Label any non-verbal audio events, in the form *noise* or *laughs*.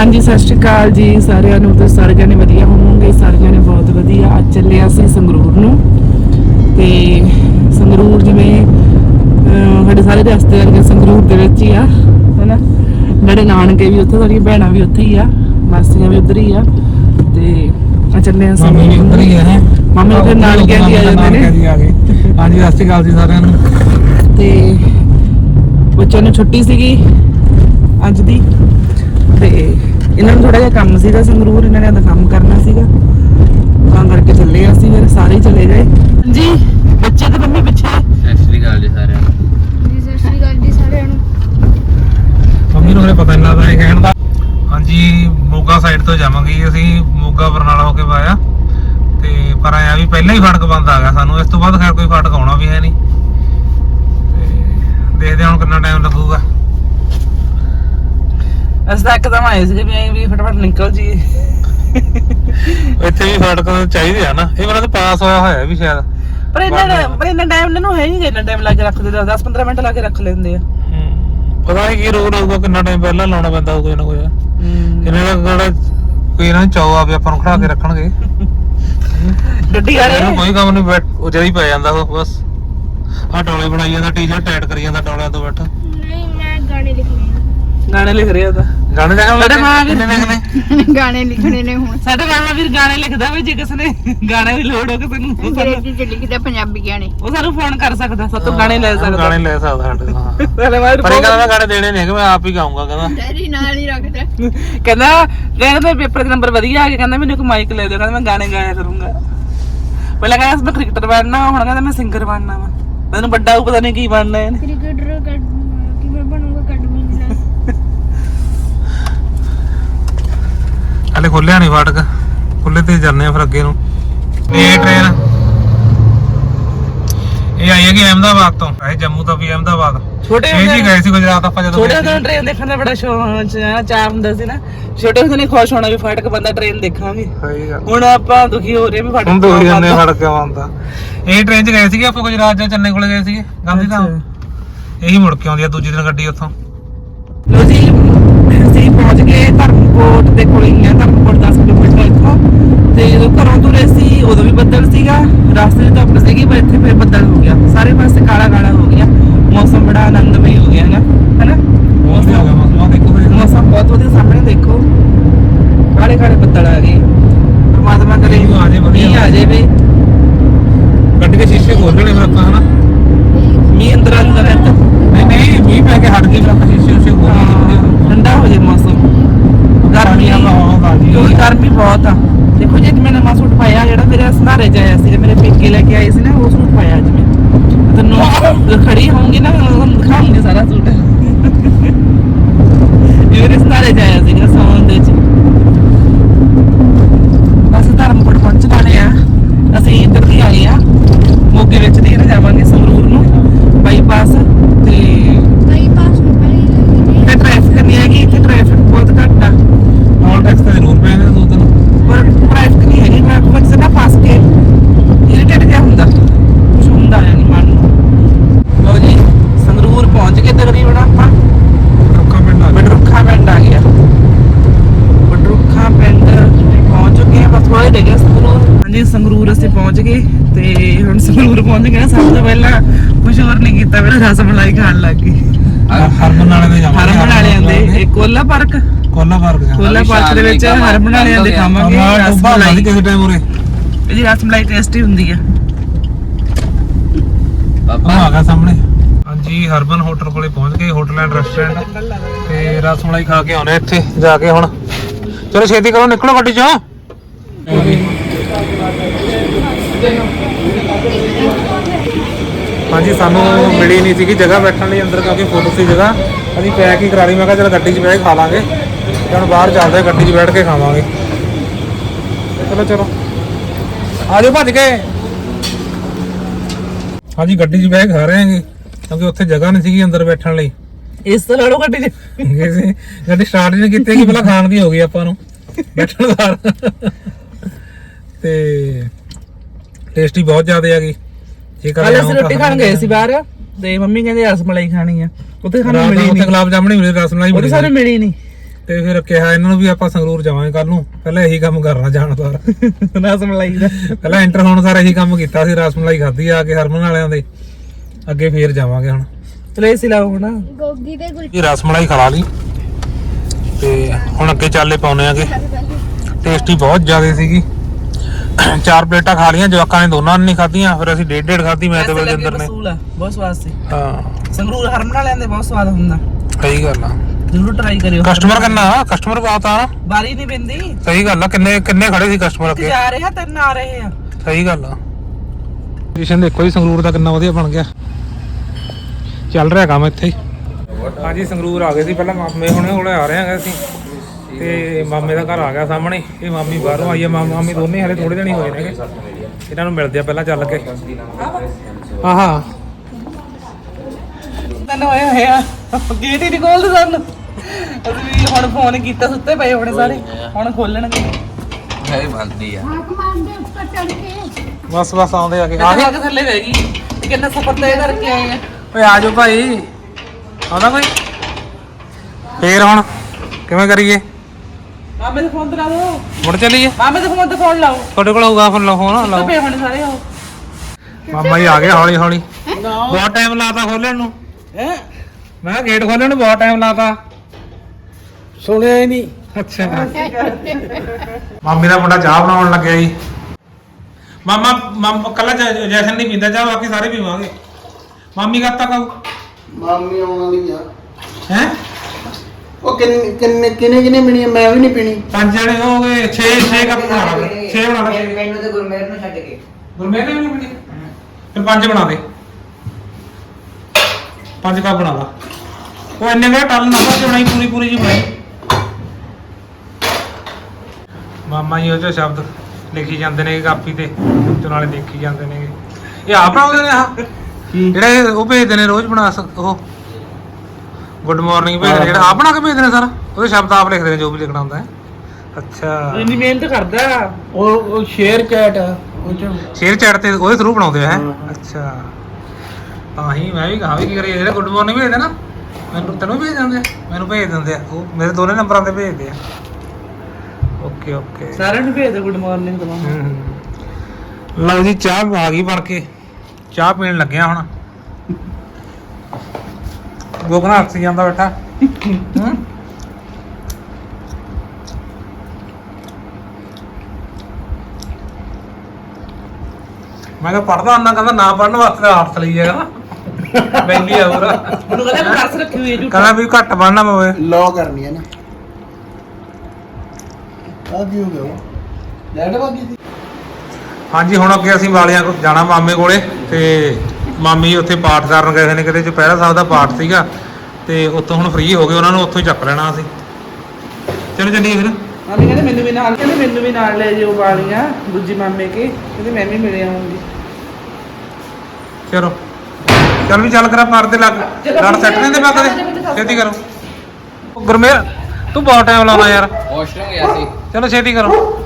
ਹਾਂਜੀ ਸਤਿ ਸ਼੍ਰੀ ਅਕਾਲ ਜੀ। ਸਾਰਿਆਂ ਨੂੰ ਤੇ ਸਾਰੇ ਜਣੇ ਵਧੀਆ ਹੋਵੋਗੇ। ਸਾਰੇ ਜਣੇ ਬਹੁਤ ਵਧੀਆ ਅੱਜ ਚੱਲੇ ਅਸੀਂ ਸੰਗਰੂਰ ਨੂੰ। ਤੇ ਸੰਗਰੂਰ ਜਿਵੇਂ ਸਾਡੇ ਸਾਰੇ ਰਸਤੇ ਵਰਗੇ ਸੰਗਰੂਰ ਦੇ ਵਿੱਚ ਹੀ ਆ ਹਨਾ? ਮੇਰੇ ਨਾਨਕੇ ਵੀ ਉੱਥੇ ਸਾਡੀਆਂ ਭੈਣਾਂ ਵੀ ਉੱਥੇ ਹੀ ਆ ਮਾਸੀਆਂ ਵੀ ਉੱਧਰ ਹੀ ਆ। ਤੇ ਆ ਚੱਲੇ ਆ ਵੀ ਉੱਧਰ ਹੀ ਹੈ? ਮਾਮੀ ਉੱਧਰ ਨਾਨਕਿਆਂ ਦੀ ਆ ਜਾਂਦੇ ਨੇ। ਦੀ ਆ ਹਾਂਜੀ ਸਤਿ ਸ਼੍ਰੀ ਅਕਾਲ ਜੀ ਸਾਰਿਆਂ ਨੂੰ। ਤੇ ਬੱਚਿਆਂ ਨੂੰ ਛੁੱਟੀ ਸੀਗੀ ਅੱਜ ਦੀ। ਤੇ ਇਹਨਾਂ ਨੂੰ ਥੋੜਾ ਜਿਹਾ ਕੰਮ ਸੀਗਾ ਸੰਗਰੂਰ ਇਹਨਾਂ ਨੇ ਆਪਦਾ ਕੰਮ ਕਰਨਾ ਸੀਗਾ। ਤਾਂ ਕਰਕੇ ਚੱਲੇ ਅਸੀਂ ਫਿਰ ਸਾਰੇ ਹੀ ਚਲੇ ਗਏ। ਹਾਂਜੀ ਬੱਚੇ ਤੇ ਮੰਮੀ ਪਿੱਛੇ। ਸਤਿ ਸ਼੍ਰੀ ਅਕਾਲ ਜੀ ਸਾਰਿਆਂ ਨੂੰ। ਜੀ ਸਤਿ ਸ਼੍ਰੀ ਅਕਾਲ ਜੀ ਸਾਰਿਆਂ ਨੂੰ। ਮੰਮੀ ਨੂੰ ਹਲੇ ਪਤਾ ਨਹੀਂ ਲੱਗਦਾ ਇਹ ਕਹਿਣ ਦਾ। ਹਾਂਜੀ ਮੋਗਾ ਸਾਈਡ ਤੋਂ ਜਾਵਾਂਗੇ ਅਸੀਂ ਮੋਗਾ ਬਰਨਾਲਾ ਹੋ ਕੇ ਵਾਇਆ। ਤੇ ਪਰ ਆਇਆ ਵੀ ਪਹਿਲਾਂ ਹੀ ਫਾਟਕ ਬੰਦ ਆ ਗਿਆ ਸਾਨੂੰ ਇਸ ਤੋਂ ਬਾਅਦ ਖੈਰ ਕੋਈ ਫਾਟਕ ਆਉਣਾ ਵੀ ਹੈ ਨਹੀਂ ਤੇ ਦੇਖਦੇ ਹਾਂ ਹੁਣ ਕਿੰਨਾ ਟਾਈਮ ਲੱਗੂਗਾ। ਅਸੀਂ ਤਾਂ ਇੱਕਦਮ ਆਏ ਸੀਗੇ ਵੀ ਐਂ ਵੀ ਫਟਾਫਟ ਨਿਕਲ ਜੀ ਇੱਥੇ ਵੀ ਫਾਟਕ ਚਾਹੀਦੇ ਆ ਨਾ। ਇਹ ਵਾਲਾ ਤਾਂ ਪਾਸ ਹੋਇਆ ਹੋਇਆ ਵੀ ਸ਼ਾਇਦ। ਪਰ ਇਹਨਾਂ ਪਰ ਇਹਨਾਂ ਟਾਈਮ ਇਹਨਾਂ ਨੂੰ ਹੈ ਨਹੀਂ ਇੰਨਾ ਟਾਈਮ ਲਾ ਕੇ ਰੱਖਦੇ 10 15 ਮਿੰਟ ਲਾ ਕੇ ਰੱਖ ਲੈਂਦੇ ਆ। ਹਮ, ਪਤਾ ਨਹੀਂ ਕੀ ਰੋਡ ਹੋਊਗਾ ਕਿੰਨਾ ਟਾਈਮ ਪਹਿਲਾਂ ਲਾਉਣਾ ਪੈਂਦਾ ਹੋਊਗਾ ਇਹਨਾਂ ਕੋਈ ਇਹਨਾਂ ਦਾ ਕਿਹੜਾ ਕੋਈ ਇਹਨਾਂ ਨੂੰ ਚਾਅ ਆ ਵੀ ਆਪਾਂ ਨੂੰ ਖੜਾ ਕੇ ਰੱਖਣਗੇ। ਗੱਡੀ ਇਹਨਾਂ ਨੂੰ ਵਾਲੇ ਕੋਈ ਕੰਮ ਨਹੀਂ ਬੈਠ ਉਹ ਹੀ ਪੈ ਜਾਂਦਾ ਉਹ ਬਸ। ਆ ਟੋਲੇ ਬਣਾਈ ਜਾਂਦਾ ਟੀ-ਸ਼ਰਟ ਟਾਈਟ ਕਰੀ ਜਾਂਦਾ ਟੋਲਿਆਂ ਤੋਂ ਬੈਠਾ। ਨਹੀਂ ਮੈਂ ਗਾਣੇ ਲਿਖਣੇ ਗਾਣੇ ਲਿਖ ਰਿਹਾ ਤਾਂ। ਗਾਣੇ ਦੇਖਣ ਸਾਡਾ ਲੱਗੇ ਮਾਂ ਵੀ- ਕਿੰਨੇ ਲਿਖਣੇ? ਆ ਗਾਣੇ ਲਿਖਣੇ ਨੇ ਹੁਣ। ਸਾਡਾ ਮਹਾਵੀਰ ਗਾਣੇ ਲਿਖਦਾ ਵੀ ਜੇ ਕਿਸੇ ਨੇ ਗਾਣੇ ਦੀ ਲੋੜ ਹੋ ਕਿਸੇ ਨੂੰ ਉਹ ਸਾਨੂੰ- ਅੰਗਰੇਜ਼ੀ ਚ ਲਿਖਦਾ ਪੰਜਾਬੀ ਗਾਣੇ ਉਹ ਸਾਨੂੰ ਫੋਨ ਕਰ ਸਕਦਾ ਸਾਤੋਂ ਗਾਣੇ ਲੈ ਸਕਦਾ ਗਾਣੇ ਲੈ ਸਕਦਾ ਸਾਡੇ ਤੋਂ ਹਾਂ। *laughs* ਸਾਡੇ ਮਾਰ ਪਰ ਇਹ ਕਹਿੰਦਾ ਮੈਂ ਗਾਣੇ ਦੇਣੇ ਨਹੀਂ ਹੈਗੇ ਮੈਂ ਆਪ ਹੀ ਗਾਉਂਗਾ ਕਹਿੰਦਾ। ਡੈਡੀ ਨਾਲ ਹੀ ਰੱਖਦਾ ਕਹਿੰਦਾ ਕਹਿੰਦਾ ਮੇਰੇ ਪੇਪਰ ਦੇ ਨੰਬਰ ਵਧੀਆ ਆ ਗਏ ਕਹਿੰਦਾ ਮੈਨੂੰ ਇੱਕ ਮਾਈਕ ਲੈ ਦਿਓ ਕਹਿੰਦਾ ਮੈਂ ਗਾਣੇ ਗਾਇਆ ਕਰੂੰਗਾ। ਪਹਿਲਾਂ ਕਹਿੰਦਾ ਸੀ ਮੈਂ ਕ੍ਰਿਕਟਰ ਬਣਨਾ ਹੁਣ ਕਹਿੰਦਾ ਮੈਂ ਸਿੰਗਰ ਬਣਨਾ ਵਾ। ਮੈਨੂੰ ਵੱਡਾ ਉਹ ਪਤਾ ਨਹੀਂ ਕੀ ਬਣਨਾ ਹੈ ਕ੍ਰਿਕਟਰ ਕੱਢ ਕਿਵੇਂ ਬਣੂਗਾ ਕੱਢ ਵੀ ਨਹੀਂ ਲੈ ਹਲੇ ਖੁੱਲਿਆ ਨਹੀਂ ਫਾਟਕ। ਖੁੱਲੇ ਤੇ ਜਾਂਦੇ ਆ ਫਿਰ ਅੱਗੇ ਨੂੰ। ਇਹ ਟ੍ਰੇਨ ਇਹ ਆਈ ਹੈਗੀ ਅਹਿਮਦਾਬਾਦ ਤੋਂ। ਇਹ ਜੰਮੂ ਤੋਂ ਵੀ ਅਹਿਮਦਾਬਾਦ। ਛੋਟੇ ਇਹ ਜੀ ਹੁੰਦੇ ਗਏ ਸੀ ਗੁਜਰਾਤ ਆਪਾਂ ਜਦੋਂ ਛੋਟੇ। ਹੁੰਦੇ ਟ੍ਰੇਨ ਦੇਖਣ ਦਾ ਬੜਾ ਸ਼ੌਕ ਚਾਹ ਹੁੰਦਾ ਸੀ ਨਾ। ਛੋਟੇ ਹੁੰਦੇ ਨੇ ਖੁਸ਼ ਹੋਣਾ ਵੀ ਫਾਟਕ ਬੰਦਾ ਟ੍ਰੇਨ ਦੇਖਾਂਗੇ। ਹੁਣ ਆਪਾਂ ਦੁਖੀ ਹੋ ਰਹੇ ਵੀ ਫਾਟਕ ਹੁਣ ਦੋ ਬੰਦ ਜਾਂਦੇ ਆ। ਫੜ ਕੇ ਆਉਂਦਾ ਇਹ ਟ੍ਰੇਨ 'ਚ ਗਏ ਸੀਗੇ ਆਪਾਂ ਗੁਜਰਾਤ ਜਾਂ ਚੰਨੇ ਕੋਲੇ ਗਏ ਸੀਗੇ ਗਾਂਧੀ ਧਾਮ? ਇਹੀ ਮੁੜ ਕੇ ਆਉਂਦੀ ਆ ਦੂਜੀ ਦਿਨ ਗੱਡੀ ਉੱਥੋਂ। ਧਰਮਕੋਟ ਦੇ ਕੋਲ ਹੀ ਆ ਧਰਮਕੋਟ 10 ਕਿਲੋਮੀਟਰ ਇੱਥੋਂ। ਤੇ ਜਦੋਂ ਘਰੋਂ ਤੁਰੇ ਸੀ ਉਦੋਂ ਵੀ ਬੱਦਲ ਸੀਗਾ। ਰਸਤੇ 'ਚ ਧੁੱਪ ਸੀਗੀ ਪਰ ਇੱਥੇ ਫਿਰ ਬੱਦਲ ਹੋ ਗਿਆ। ਸਾਰੇ ਪਾਸੇ ਕਾਲਾ ਕਾਲਾ ਹੋ ਗਿਆ। ਮੌਸਮ ਬੜਾ ਆਨੰਦਮਈ ਹੋ ਗਿਆ ਨਾ ਹੈਨਾ? ਮੌਸਮ ਬਹੁਤ ਵਧੀਆ ਸਾਹਮਣੇ ਦੇਖੋ। ਕਾਲੇ ਕਾਲੇ ਬੱਦਲ ਆ ਗਏ। ਪਰਮਾਤਮਾ ਕਰੇ ਆ ਜਾਏ ਵਧੀਆ। ਆ ਜਾਵੇ। ਗੱਡੀ ਦੇ ਸ਼ੀਸ਼ੇ ਖੋਲ ਲੈਣੇ ਫਿਰ ਆਪਾਂ ਹਨਾ? ਮੀਂਹ ਅੰਦਰ ਰਹਿੰਦਾ ਨਹੀਂ ਨਹੀਂ ਮੀਂਹ ਪੈ ਕੇ ਹਟ ਗਈ ਫਿਰ ਆਪਾਂ ਸ਼ੀਸ਼ੇ ਉਸੇ ਖੋਲ ਲੈਣੇ ਠੰਡਾ ਹੋ ਜਾਏ ਮੌਸਮ ਗਰਮੀ ਆ ਬਹੁਤ ਆ ਜੀ। ਕਿਉਂਕਿ ਗਰਮੀ ਬਹੁਤ ਆ। ਦੇਖੋ ਜੀ ਅੱਜ ਮੈਂ ਨਵਾਂ ਸੂਟ ਪਾਇਆ ਜਿਹੜਾ ਮੇਰੇ ਸਨਾਰੇ ਚ ਆਇਆ ਸੀ ਮੇਰੇ ਪੇਕੇ ਲੈ ਕੇ ਆਏ ਸੀ ਨਾ, ਉਹ ਸੂਟ ਪਾਇਆ ਅੱਜ ਮੈਂ। ਤੈਨੂੰ ਖੜੀ ਹੋਊਂਗੀ ਨਾ ਤੁਹਾਨੂੰ ਦਿਖਾਉਂਗੀ ਸਾਰਾ ਸੂਟ ਇਹ ਮੇਰੇ ਸਨਾਰੇ ਚ ਆਇਆ ਸੀਗਾ ਸੌਣ ਦੇ ਚ ਬਸ ਧਰਮਪੁਰ ਪਹੁੰਚਣ ਵਾਲੇ ਆ ਅਸੀਂ ਇੱਧਰ ਦੀ ਆਏ ਆ ਮੋਗੇ ਵਿੱਚ ਦੀ ਨਾ ਜਾਵਾਂਗੇ ਸੰਗਰੂਰ ਨੂੰ ਬਾਈਪਾਸ ਤੇ ਬਾਈ ਪਾਸ ਨੂੰ ਪਹਿਲੇ ਤੇ ਟ੍ਰੈਫਿਕ ਨਹੀਂ ਹੈਗੀ ਇੱਥੇ ਟ੍ਰੈਫਿਕ ਬਹੁਤ ਘੱਟ ਆ ਆਲ ਟੈਕਸ ਤਾਂ ਜ਼ਰੂਰ ਪਏ ਨੇ ਦੋ ਤਿੰਨ ਪਰ ਟ੍ਰੈਫਿਕ ਨਹੀਂ ਹੈਗੀ ਟ੍ਰੈਫਿਕ ਵਿੱਚ ਨਾ ਫਸ ਕੇ ਇਰੀਟੇਟ ਜਿਹਾ ਹੁੰਦਾ ਕੁਝ ਹੁੰਦਾ ਹੈ ਨਹੀਂ ਮਨ ਨੂੰ ਲਓ ਜੀ ਸੰਗਰੂਰ ਪਹੁੰਚ ਗਏ ਤਕਰੀਬਨ ਆਪਾਂ ਰੁੱਖਾ ਪਿੰਡ ਆ ਗਿਆ ਬਡਰੁੱਖਾ ਪਿੰਡ ਆ ਗਿਆ ਬਡਰੁੱਖਾ ਪਿੰਡ ਪਹੁੰਚ ਚੁੱਕੇ ਹਾਂ ਬਸ ਥੋੜਾ ਹੀ ਰਹਿ ਗਿਆ ਸੰਗਰੂਰ ਹਾਂਜੀ ਸੰਗਰੂਰ ਅਸੀਂ ਪਹੁੰਚ ਗਏ ਤੇ ਹੁਣ ਸੰਗਰੂਰ ਪਹੁੰਚ ਗਏ। ਸਭ ਤੋਂ ਪਹਿਲਾਂ ਕੁਝ ਹੋਰ ਨਹੀਂ ਕੀਤਾ ਪਹਿਲਾਂ ਰਸ ਮਲਾਈ ਖਾਣ ਲੱਗ ਗਏ ਹਰਮਨ ਵਾਲੇ ਦੇ ਜਾਵਾਂਗੇ। ਹਰਮਨ ਵਾਲਿਆਂ ਦੇ ਇਹ ਕੋਲਾ ਪਾਰਕ? ਕੋਲਾ ਪਾਰਕ ਜਾਵਾਂਗੇ ਕੋਲਾ ਪਾਰਕ ਦੇ ਵਿੱਚ ਹਰਮਨ ਵਾਲਿਆਂ ਦੇ ਖਾਵਾਂਗੇ ਰਸ ਮਲਾਈ। ਕਿਸੇ ਟਾਈਮ ਉਰੇ। ਇਹਦੀ ਰਸ ਮਲਾਈ ਟੇਸਟੀ ਹੁੰਦੀ ਆ। ਉਹ ਆ ਗਿਆ ਸਾਹਮਣੇ। ਹਾਂਜੀ ਹਰਬਨ ਹੋਟਲ ਕੋਲੇ ਪਹੁੰਚ ਗਏ ਹੋਟਲ ਐਂਡ ਰੈਸਟੋਰੈਂਟ ਤੇ ਰਸਮਲਾਈ ਖਾ ਕੇ ਆਉਣੇ ਇੱਥੇ ਜਾ ਕੇ ਹੁਣ। ਚਲੋ ਛੇਤੀ ਕਰੋ ਨਿਕਲੋ ਗੱਡੀ ਚੋਂ। ਹਾਂਜੀ ਸਾਨੂੰ ਮਿਲੀ ਨਹੀਂ ਸੀਗੀ। ਜਗ੍ਹਾ ਬੈਠਣ ਲਈ ਅੰਦਰ ਕਿਉਂਕਿ ਫੁੱਲ ਸੀ ਜਗ੍ਹਾ। ਅਸੀਂ ਪੈਕ ਹੀ ਕਰਾ ਲਈ। ਮੈਂ ਕਿਹਾ ਚਲ ਗੱਡੀ 'ਚ ਬਹਿ ਕੇ ਖਾ ਲਾਂਗੇ। ਤੇ ਹੁਣ ਬਾਹਰ ਚੱਲਦੇ ਗੱਡੀ 'ਚ ਬੈਠ ਕੇ ਖਾਵਾਂਗੇ। ਚਲੋ ਚਲੋ। ਆ ਜਾਓ ਭੱਜ ਕੇ। ਹਾਂਜੀ ਗੱਡੀ 'ਚ ਬਹਿ ਕੇ ਖਾ ਰਹੇ ਹਾਂਗੇ। ਕਿਉਂਕਿ ਉੱਥੇ ਜਗ੍ਹਾ ਨਹੀਂ ਸੀਗੀ ਅੰਦਰ ਬੈਠਣ ਲਈ। ਇਸ ਤੋਂ ਲੜੋ ਗੱਡੀ 'ਚ। ਗੱਡੀ ਸਟਾਰਟ ਨਹੀਂ ਕੀਤੀ ਕਿ ਪਹਿਲਾਂ ਖਾਣ ਦੀ ਹੋ ਗਈ ਆਪਾਂ ਨੂੰ। ਬੈਠਣ ਦਾ। ਤੇ ਟੇਸਟੀ ਬਹੁਤ ਜ਼ਿਆਦਾ ਹੈਗੀ। ਜੇ ਕੱਲ ਅਸੀਂ ਰੋਟੀ ਖਾਣ ਗਏ ਸੀ ਬਾਹਰ ਤੇ ਮੰਮੀ ਕਹਿੰਦੇ ਰਸ ਮਲਾਈ ਖਾਣੀ ਆ। ਉੱਥੇ ਸਾਨੂੰ ਮਿਲੀ ਉੱਥੇ ਨਹੀਂ। ਗੁਲਾਬ ਜਾਮਣ ਮਿਲੇ ਰਸਮਲਾਈ ਉੱਥੇ ਮਿਲੀ ਸਾਨੂੰ ਮਿਲੀ ਨਹੀਂ। ਤੇ ਫਿਰ ਕਿਹਾ ਇਹਨਾਂ ਨੂੰ ਵੀ ਆਪਾਂ ਸੰਗਰੂਰ ਜਾਵਾਂਗੇ ਕੱਲ ਨੂੰ। ਪਹਿਲਾਂ ਇਹੀ ਕੰਮ ਕਰਨਾ ਜਾਣ ਤੋਂ *laughs* ਰਸ ਮਲਾਈ ਦਾ। ਪਹਿਲਾਂ ਐਂਟਰ ਹੋਣ ਸਾਰ ਇਹੀ ਕੰਮ ਕੀਤਾ ਸੀ ਰਸਮਲਾਈ ਖਾਧੀ ਆ ਕੇ ਹਰਮਨ ਵਾਲਿਆਂ ਦੇ। ਅੱਗੇ ਫੇਰ ਜਾਵਾਂਗੇ ਹੁਣ। ਚਲੇ ਸੀ ਲਾਓ ਹੁਣ। ਗੋਗੀ ਦੇ ਗੁਲ ਇਹ ਰਸਮਲਾਈ ਖਾ ਲਈ। ਤੇ ਹੁਣ ਅੱਗੇ ਚਾਲੇ ਪਾਉਨੇ ਆਗੇ। ਟੇਸਟੀ ਬਹੁਤ ਜ਼ਿਆਦਾ ਸੀਗੀ। ਚਾਰ ਪਲੇਟਾਂ ਖਾ ਲੀਆਂ ਜਵਾਕਾਂ ਨੇ ਦੋਨਾਂ ਨੇ ਨਹੀਂ ਖਾਧੀਆਂ ਫਿਰ ਅਸੀਂ ਡੇਢ ਡੇਢ ਖਾਧੀ ਮੈਂ ਤੇ ਬਲਜਿੰਦਰ ਨੇ। ਵਸੂਲ ਆ ਬਹੁਤ ਸਵਾਦ ਸੀ। ਹਾਂ। ਸੰਗਰੂਰ ਹਰਮਨ ਵਾਲਿਆਂ ਦੇ ਬਹੁਤ ਸਵਾਦ ਹੁੰਦਾ। ਸਹੀ ਗੱਲ ਆ। ਜ਼ਰੂਰ ਟਰਾਈ ਕਰਿਓ। ਕਸਟਮਰ ਕਿੰਨਾ? ਕਸਟਮਰ ਬਹੁਤ ਆ ਬਾਰੀ ਨਹੀਂ ਪੈਂਦੀ। ਸਹੀ ਗੱਲ ਆ ਕਿੰਨੇ ਕਿੰਨੇ ਖੜੇ ਸੀ ਕਸਟਮਰ ਅੱਗੇ? ਜਾ ਰਹੇ ਆ ਤਿੰਨ ਆ ਰਹੇ ਆ। ਸਹੀ ਗੱਲ ਆ। ਪੋਜੀਸ਼ਨ ਦੇਖੋ ਜੀ ਸੰਗਰੂਰ ਦਾ ਕਿੰਨਾ ਵਧੀਆ ਬਣ ਗਿਆ। ਚੱਲ ਰਿਹਾ ਕੰਮ ਇੱਥੇ ਹੀ। ਹਾਂਜੀ ਸੰਗਰੂਰ ਆ ਗਏ ਸੀ ਪਹਿਲਾਂ ਮਾਮੇ ਹੁਣੇ ਹੁਣੇ ਆ ਰਹੇ ਹੈਗੇ ਅਸੀਂ। ਤੇ ਮਾਮੇ ਦਾ ਘਰ ਆ ਗਿਆ ਸਾਹਮਣੇ। ਇਹ ਮਾਮੀ ਬਾਹਰੋਂ ਆਈ ਹੈ ਮਾਮਾ ਮਾਮੀ ਦੋਨੇ ਹਲੇ ਥੋੜੇ ਦਿਨ ਹੀ ਹੋਏ ਨੇਗੇ ਇਹਨਾਂ ਨੂੰ ਮਿਲਦੇ ਆ ਪਹਿਲਾਂ ਚੱਲ ਕੇ। ਆਹਾ ਤਨ ਹੋਏ ਹੋਏ ਆ ਗੇਟ ਹੀ ਨਹੀਂ ਖੋਲਦੇ ਸਾਨੂੰ। ਅਸੀਂ ਵੀ ਹੁਣ ਫੋਨ ਕੀਤਾ ਸੁੱਤੇ ਪਏ ਹੋਣੇ ਸਾਰੇ। ਹੁਣ ਖੋਲਣਗੇ। ਹੈ ਬੰਦੀ ਆ। ਆਸਮਾਨ ਦੇ ਉੱਪਰ ਚੜ ਕੇ ਬਸ ਬਸ ਆਉਂਦੇ ਆ ਕੇ। ਆ ਕੇ ਥੱਲੇ ਬਹਿ ਗਈ। ਤੇ ਕਿੰਨਾ ਸਫਰ ਤੈਅ ਕਰਕੇ ਆਏ ਆ। ਓਏ ਆ ਜਾਓ ਭਾਈ। ਆਉਂਦਾ ਕੋਈ? ਫੇਰ ਹੁਣ ਕਿਵੇਂ ਕਰੀਏ? ਮਾਮੇ ਦੇ ਫੋਨ ਤੇ ਲਾ ਦੋ। ਮੁੜ ਚੱਲੀਏ। ਮਾਮੇ ਦੇ ਫੋਨ ਤੇ ਫੋਨ ਲਾਓ। ਤੁਹਾਡੇ ਕੋਲ ਹੋਊਗਾ ਫੋਨ ਲਾਓ ਨਾ ਸੁੱਤੇ ਲਾਓ। ਪਏ ਹੋਣੇ ਸਾਰੇ ਉਹ। ਮਾਮਾ ਜੀ ਆ ਗਏ ਹੌਲੀ ਹੌਲੀ। ਬਹੁਤ ਟਾਈਮ ਲਾਤਾ ਖੋਲਣ ਨੂੰ। ਹੈ? ਮੈਂ ਗੇਟ ਖੋਲਣ ਨੂੰ ਬਹੁਤ ਟਾਈਮ ਲਾਤਾ। ਸੁਣਿਆ ਹੀ ਨਹੀਂ। ਅੱਛਾ। *laughs* ਮਾਮੀ ਦਾ ਮੁੰਡਾ ਚਾਹ ਬਣਾਉਣ ਲੱਗਿਆ ਜੀ। ਮਾਮਾ ਮਾਮਾ ਕੱਲਾ ਜੈਸਨ ਨਹੀਂ ਪੀਂਦਾ ਚਾਹ ਬਾਕੀ ਸਾਰੇ ਪੀਵਾਂਗੇ। ਮਾਮੀ ਕਦ ਤੱਕ ਮਾਮੀ ਆਉਣ ਵਾਲੀ ਆ। ਹੈ? ਕਿੰਨੇ ਕਿੰਨੇ ਕਿੰਨੇ ਕਿੰਨੇ ਪੀਣੀ? ਮੈਂ ਵੀ ਨਹੀਂ ਪੀਣੀ। ਪੰਜ ਜਣੇ ਹੋ ਗਏ 6 6 ਕੱਪ ਬਣਾ ਲਾ 6 ਬਣਾ ਲਾ ਮੈਨੂੰ ਤੇ ਗੁਰਮੇਰ ਨੂੰ ਛੱਡ ਕੇ। ਗੁਰਮੇਰ ਨੇ ਵੀ ਨਹੀਂ ਪੀਣੀ? ਫਿਰ ਪੰਜ ਬਣਾ ਦੇ। ਪੰਜ ਕੱਪ ਬਣਾ ਲਾ। ਉਹ ਇੰਨੇ ਵੇ ਟੱਲ ਨਾ ਬਸ ਬਣਾਈ ਪੂਰੀ ਪੂਰੀ ਜੀ ਬਣਾਈ। ਮਾਮਾ ਜੀ ਉਹ ਜੋ ਸ਼ਬਦ ਲਿਖੀ ਜਾਂਦੇ ਨੇ ਕਾਪੀ ਤੇ ਤੇ ਨਾਲੇ ਦੇਖੀ ਜਾਂਦੇ ਨੇ ਇਹ ਆਪ ਬਣਾਉਂਦੇ ਨੇ ਆਹ? ਜਿਹੜਾ ਇਹ ਉਹ ਭੇਜਦੇ ਨੇ ਰੋਜ਼ ਬਣਾ ਸਕ ਉਹ? ਗੁੱਡ ਮਾਰਨਿੰਗ ਭੇਜਦੇ ਨੇ ਜਿਹੜਾ ਆਪ ਬਣਾ ਕੇ ਭੇਜਦੇ ਨੇ ਸਾਰਾ? ਉਹਦੇ ਸ਼ਬਦ ਆਪ ਲਿਖਦੇ ਨੇ ਜੋ ਵੀ ਲਿਖਣਾ ਹੁੰਦਾ ਹੈ। ਅੱਛਾ। ਇੰਨੀ ਮਿਹਨਤ ਕਰਦਾ। ਉਹ ਉਹ ਸ਼ੇਅਰ ਚੈਟ ਆ ਉਹ ਚ। ਸ਼ੇਅਰ ਚੈਟ ਤੇ ਉਹਦੇ ਥਰੂ ਬਣਾਉਂਦੇ ਆ ਹੈ। ਅੱਛਾ। ਤਾਂ ਹੀ ਮੈਂ ਵੀ ਕਹਾਂ ਵੀ ਕੀ ਕਰੀਏ ਜਿਹੜੇ ਗੁੱਡ ਮਾਰਨਿੰਗ ਭੇਜਦੇ ਨਾ ਮੈਨੂੰ ਤੈਨੂੰ ਭੇਜ ਦਿੰਦੇ ਆ ਮੈਨੂੰ ਭੇਜ ਦਿੰਦੇ ਆ। ਉਹ ਮੇਰੇ ਦੋਨੇ ਨੰਬਰਾਂ ਤੇ ਭੇਜਦੇ ਆ। ਓਕੇ ਓਕੇ ਸਾਰਿਆਂ ਨੂੰ ਭੇਜ ਦੇ ਗੁੱਡ ਮਾਰਨਿੰਗ ਤੁਹਾਨੂੰ ਲਓ ਜੀ ਚਾਹ ਆ ਗਈ ਬਣ ਕੇ। ਚਾਹ ਪੀਣ ਲੱਗਿਆ ਹੁਣ। ਗੋਗਨਾ ਹੱਥ ਜਾਂਦਾ ਬੈਠਾ। ਹੂੰ। ਮੈਂ ਕਿਹਾ ਪੜਦਾ ਹੁੰਦਾ ਕਹਿੰਦਾ ਨਾ ਪੜਨ ਵਾਸਤੇ ਹੱਥ ਲਈ ਜਾਏਗਾ ਬੈਲੀ ਆ ਪੂਰਾ ਮੈਨੂੰ ਕਹਿੰਦਾ ਪਰਸ ਰੱਖੀ ਹੋਈ ਹੈ ਝੂਠਾ। ਕਹਿੰਦਾ ਵੀ ਘੱਟ ਪੜਨਾ ਪਵੇ। ਲੋ ਕਰਨੀ ਹੈ ਨਾ। ਆ ਕੀ ਹੋ ਗਿਆ ਲੈਟ ਵਾਗੀ ਸੀ। ਹਾਂਜੀ ਹੁਣ ਅੱਗੇ ਅਸੀਂ ਵਾਲਿਆਂ ਕੋਲ ਜਾਣਾ ਮਾਮੇ ਕੋਲੇ ਤੇ ਮਾਮੀ ਉੱਥੇ ਪਾਠ ਕਰਨ ਗਏ ਨੇ ਕਿਤੇ ਚੁਪਹਿਰਾ ਸਾਹਿਬ ਦਾ ਪਾਠ ਸੀਗਾ ਤੇ ਉੱਥੋਂ ਹੁਣ ਫ੍ਰੀ ਹੋ ਗਏ ਉਹਨਾਂ ਨੂੰ ਉੱਥੋਂ ਹੀ ਚੱਕ ਲੈਣਾ ਅਸੀਂ। ਚਲੋ ਚੱਲੀਏ ਫਿਰ। ਮਾਮੀ ਕਹਿੰਦੇ ਮੈਨੂੰ ਵੀ ਨਾਲ ਕਹਿੰਦੇ ਮੈਨੂੰ ਵੀ ਨਾਲ ਲੈ ਜਿਓ ਵਾਲੀਆਂ ਦੂਜੀ ਮਾਮੇ ਕੇ। ਕਹਿੰਦੇ ਮੈਂ ਵੀ ਮਿਲ ਆਉਂਗੀ ਚਲੋ। ਚੱਲ ਵੀ ਚੱਲ ਕਰਾ ਪਰਦੇ ਲੱਗ ਲੜ ਸੱਟ ਪੱਗ ਦੇ। ਛੇਤੀ ਕਰੋ। ਉਹ ਗੁਰਮੇਲ ਤੂੰ ਬਹੁਤ ਟਾਈਮ ਲਾਉਣਾ ਯਾਰ। ਵਾਸ਼ਰੂਮ ਗਿਆ ਸੀ। ਚਲੋ ਛੇਤੀ ਕਰੋ।